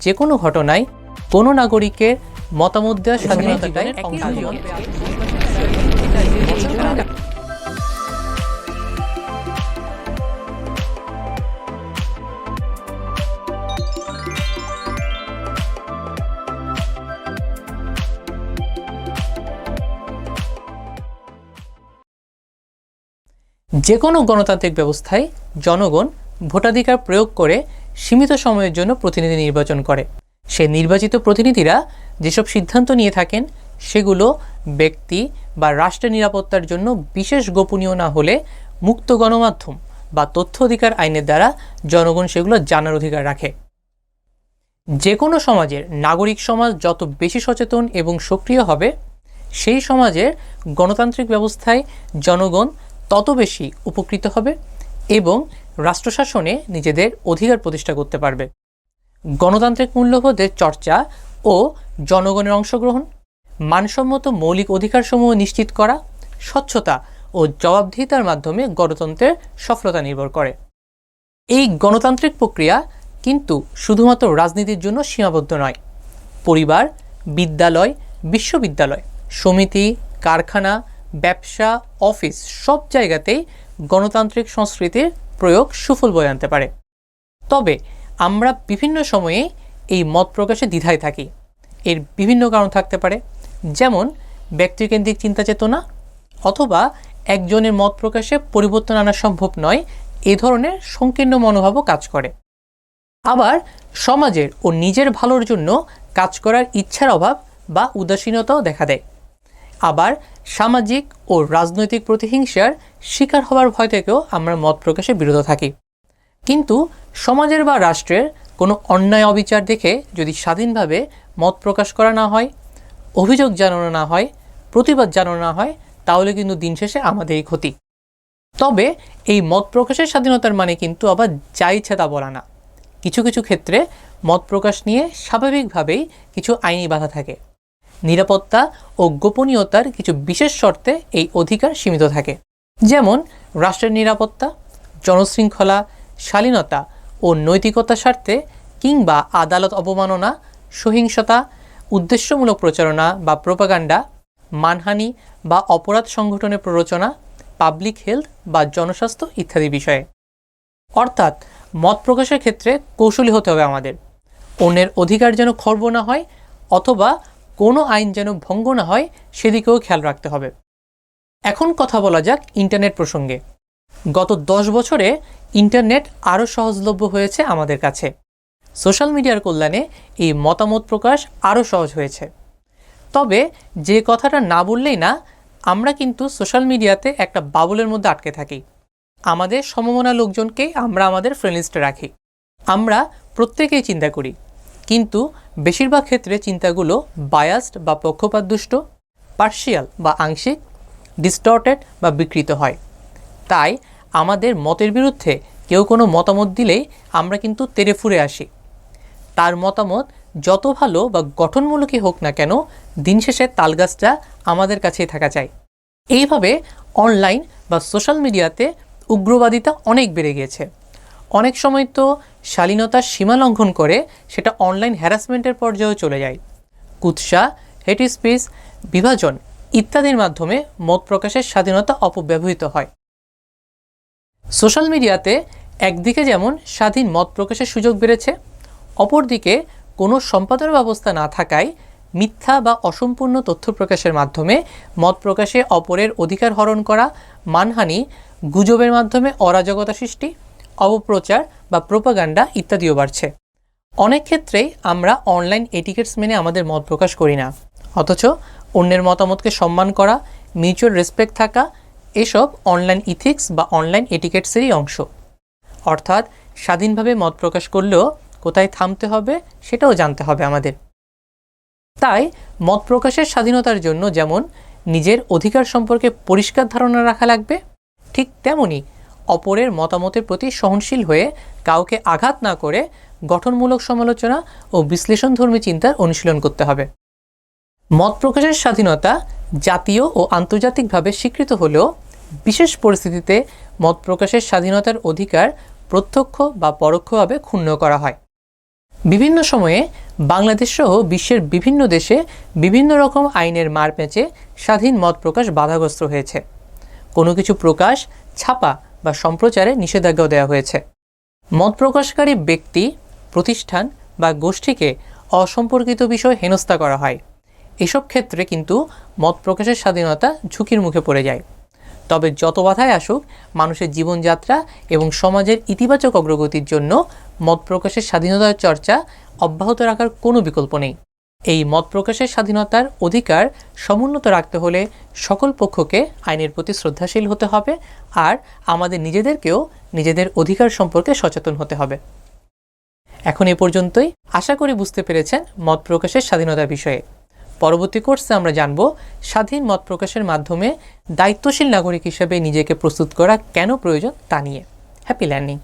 যে কোনো ঘটনায় কোনো নাগরিকের মতামত দেওয়ার স্বাধীনতাটাই যে কোনো গণতান্ত্রিক ব্যবস্থায় জনগণ ভোটাধিকার প্রয়োগ করে সীমিত সময়ের জন্য প্রতিনিধি নির্বাচন করে। সে নির্বাচিত প্রতিনিধিরা যেসব সিদ্ধান্ত নিয়ে থাকেন, সেগুলো ব্যক্তি বা রাষ্ট্রের নিরাপত্তার জন্য বিশেষ গোপনীয় না হলে মুক্ত গণমাধ্যম বা তথ্য অধিকার আইনের দ্বারা জনগণ সেগুলো জানার অধিকার রাখে। যে কোনো সমাজের নাগরিক সমাজ যত বেশি সচেতন এবং সক্রিয় হবে, সেই সমাজের গণতান্ত্রিক ব্যবস্থায় জনগণ তত বেশি উপকৃত হবে। এবং রাষ্ট্রশাসনে নিজেদের অধিকার প্রতিষ্ঠা করতে পারবে। গণতান্ত্রিক মূল্যবোধের চর্চা ও জনগণের অংশগ্রহণ, মানসম্মত মৌলিক অধিকারসমূহ নিশ্চিত করা, স্বচ্ছতা ও জবাবদিহিতার মাধ্যমে গণতন্ত্রের সফলতা নির্ভর করে। এই গণতান্ত্রিক প্রক্রিয়া কিন্তু শুধুমাত্র রাজনীতির জন্য সীমাবদ্ধ নয়। পরিবার, বিদ্যালয়, বিশ্ববিদ্যালয়, সমিতি, কারখানা, ব্যবসা, অফিস সব জায়গাতেই গণতান্ত্রিক সংস্কৃতির প্রয়োগ সুফল বয়ে আনতে পারে। তবে আমরা বিভিন্ন সময়ে এই মত প্রকাশে দ্বিধায় থাকি। এর বিভিন্ন কারণ থাকতে পারে, যেমন ব্যক্তিকেন্দ্রিক চিন্তা চেতনা অথবা একজনের মত প্রকাশে পরিবর্তন আনা সম্ভব নয়, এ ধরনের সংকীর্ণ মনোভাবও কাজ করে। আবার সমাজের ও নিজের ভালোর জন্য কাজ করার ইচ্ছার অভাব বা উদাসীনতাও দেখা দেয়। আবার সামাজিক ও রাজনৈতিক প্রতিহিংসার শিকার হওয়ার ভয় থেকেও আমরা মত প্রকাশে বিরত থাকি। কিন্তু সমাজের বা রাষ্ট্রের কোনো অন্যায় অবিচার দেখে যদি স্বাধীনভাবে মত প্রকাশ করা না হয়, অভিযোগ জানানো না হয়, প্রতিবাদ জানানো না হয়, তাহলে কিন্তু দিন শেষে আমাদেরই ক্ষতি। তবে এই মত প্রকাশের স্বাধীনতার মানে কিন্তু আবার যা ইচ্ছা তা বলা না। কিছু কিছু ক্ষেত্রে মত প্রকাশ নিয়ে স্বাভাবিকভাবেই কিছু আইনি বাধা থাকে। নিরাপত্তা ও গোপনীয়তার কিছু বিশেষ শর্তে এই অধিকার সীমিত থাকে। যেমন, রাষ্ট্রের নিরাপত্তা, জনশৃঙ্খলা, শালীনতা ও নৈতিকতার স্বার্থে কিংবা আদালত অবমাননা, সহিংসতা, উদ্দেশ্যমূলক প্রচারণা বা প্রোপাগান্ডা, মানহানি বা অপরাধ সংগঠনের প্ররোচনা, পাবলিক হেলথ বা জনস্বাস্থ্য ইত্যাদি বিষয়ে। অর্থাৎ, মত প্রকাশের ক্ষেত্রে কৌশলী হতে হবে আমাদের। অন্যের অধিকার যেন খর্ব না হয় অথবা কোনো আইন যেন ভঙ্গ না হয়, সেদিকেও খেয়াল রাখতে হবে। এখন কথা বলা যাক ইন্টারনেট প্রসঙ্গে। গত দশ বছরে ইন্টারনেট আরও সহজলভ্য হয়েছে আমাদের কাছে। সোশ্যাল মিডিয়ার কল্যাণে এই মতামত প্রকাশ আরও সহজ হয়েছে। তবে যে কথাটা না বললেই না, আমরা কিন্তু সোশ্যাল মিডিয়াতে একটা বাবুলের মধ্যে আটকে থাকি। আমাদের সমমনা লোকজনকেই আমরা আমাদের ফ্রেন্ড লিস্টে রাখি। আমরা প্রত্যেকেই চিন্তা করি কিন্তু বেশিরভাগ ক্ষেত্রে চিন্তাগুলো বায়াসড বা পক্ষপাতদুষ্ট পার্শিয়াল বা আংশিক ডিস্টর্টেড বা বিকৃত হয়। তাই আমাদের মতের বিরুদ্ধে কেউ কোনো মতামত দিলেই আমরা কিন্তু তেরে ফুরে আসি। তার মতামত যত ভালো বা গঠনমূলকই হোক না কেন, দিন শেষে তালগাছটা আমাদের কাছেই থাকা চাই। এইভাবে অনলাইন বা সোশ্যাল মিডিয়াতে উগ্রবাদিতা অনেক বেড়ে গিয়েছে। অনেক সময় তো শালীনতার সীমা লঙ্ঘন করে সেটা অনলাইন হ্যারাসমেন্টের পর্যায়েও চলে যায়। কুৎসা হেট স্পিচ বিভাজন ইত্যাদির মাধ্যমে মত প্রকাশের স্বাধীনতা অপব্যবহৃত হয়। সোশ্যাল মিডিয়াতে একদিকে যেমন স্বাধীন মত প্রকাশের সুযোগ বেড়েছে, অপরদিকে কোনো সম্পাদন ব্যবস্থা না থাকায় মিথ্যা বা অসম্পূর্ণ তথ্য প্রকাশের মাধ্যমে মত প্রকাশে অপরের অধিকার হরণ করা, মানহানি, গুজবের মাধ্যমে অরাজকতা সৃষ্টি অপপ্রচার বা প্রোপাগান্ডা ইত্যাদিও বাড়ছে। অনেক ক্ষেত্রেই আমরা অনলাইন এটিকেটস মেনে আমাদের মত প্রকাশ করি না। অথচ অন্যের মতামতকে সম্মান করা, মিউচুয়াল রেসপেক্ট থাকা, এসব অনলাইন ইথিক্স বা অনলাইন এটিকেটসেরই অংশ। অর্থাৎ স্বাধীনভাবে মত প্রকাশ করলেও কোথায় থামতে হবে সেটাও জানতে হবে আমাদের। তাই মত প্রকাশের স্বাধীনতার জন্য যেমন নিজের অধিকার সম্পর্কে পরিষ্কার ধারণা রাখা লাগবে, ঠিক তেমনি অপরের মতামতের প্রতি সহনশীল হয়ে কাউকে আঘাত না করে গঠনমূলক সমালোচনা ও বিশ্লেষণধর্মী চিন্তার অনুশীলন করতে হবে। মত প্রকাশের স্বাধীনতা জাতীয় ও আন্তর্জাতিকভাবে স্বীকৃত হলেও বিশেষ পরিস্থিতিতে মত প্রকাশের স্বাধীনতার অধিকার প্রত্যক্ষ বা পরোক্ষভাবে ক্ষুণ্ণ করা হয়। বিভিন্ন সময়ে বাংলাদেশ সহ বিশ্বের বিভিন্ন দেশে বিভিন্ন রকম আইনের মার পেঁচে স্বাধীন মত প্রকাশ বাধাগ্রস্ত হয়েছে। কোনো কিছু প্রকাশ ছাপা বা সম্প্রচারে নিষেধাজ্ঞাও দেওয়া হয়েছে। মত প্রকাশকারী ব্যক্তি, প্রতিষ্ঠান বা গোষ্ঠীকে অসম্পর্কিত বিষয় হেনস্থা করা হয়। এসব ক্ষেত্রে কিন্তু মত প্রকাশের স্বাধীনতা ঝুঁকির মুখে পড়ে যায়। তবে যত বাধায় আসুক, মানুষের জীবনযাত্রা এবং সমাজের ইতিবাচক অগ্রগতির জন্য মত প্রকাশের স্বাধীনতার চর্চা অব্যাহত রাখার কোনো বিকল্প নেই। এই মত প্রকাশের স্বাধীনতার অধিকার সমুন্নত রাখতে হলে সকল পক্ষকে আইনের প্রতি শ্রদ্ধাশীল হতে হবে আর আমাদের নিজেদেরকেও নিজেদের অধিকার সম্পর্কে সচেতন হতে হবে। এখন এ পর্যন্তই। আশা করি বুঝতে পেরেছেন মত প্রকাশের স্বাধীনতা বিষয়ে। পরবর্তী কোর্সে আমরা জানব স্বাধীন মত প্রকাশের মাধ্যমে দায়িত্বশীল নাগরিক হিসেবে নিজেকে প্রস্তুত করা কেন প্রয়োজন তা নিয়ে। Happy learning